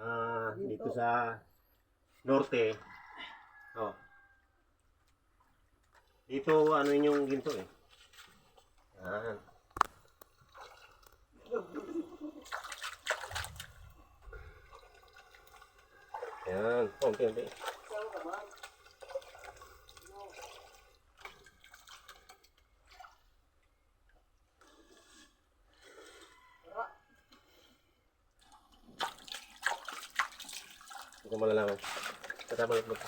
ah, dito sa norte. Oh. Dito ano yun yung ginto eh. Yan. Yan, konti ko malalaman. Kasama ulit mo.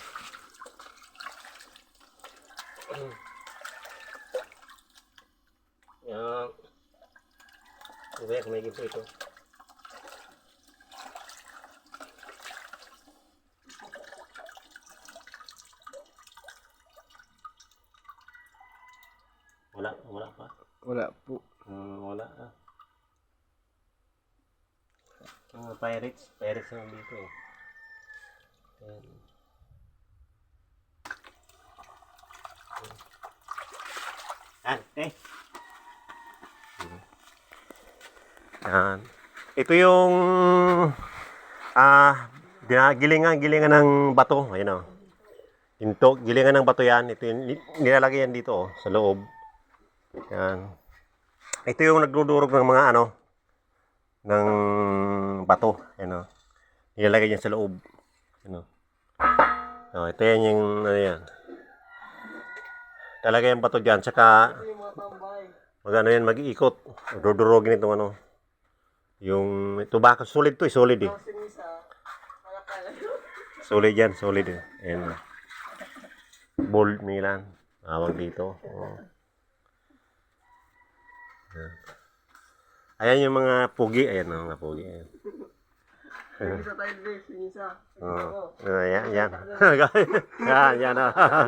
Yan. Iba yan, may ginto ito. Wala, wala pa. Wala po. Hmm, wala ah. Mga pirates, pirates na dito eh. Ayan. Ah, eh. Yan. Ito yung ah dina- gilingan gilingan ng bato, ayun oh. Into, gilingan ng bato yan. Ito yung ni- nilalagay yan dito oh, sa loob. Yan. Ito yung nagdudurog ng mga ano ng bato, ano. Nilalagay niya sa loob. Ano. Oh, ito yan yung ano yan. Talaga yung bato diyan tsaka mag ano yan, mag-iikot. Dudurogin itong ano. Yung tobacco, solid to, eh, solid eh. Solid yan, solid eh. Ayan. Bold nila. Tawag dito. Oh. Ayan yung mga pugi. Ayan ang mga pugi. Ayan. Isa tayo, Dre. Isa. Oh. Ayan, yan. yan, yan. ah.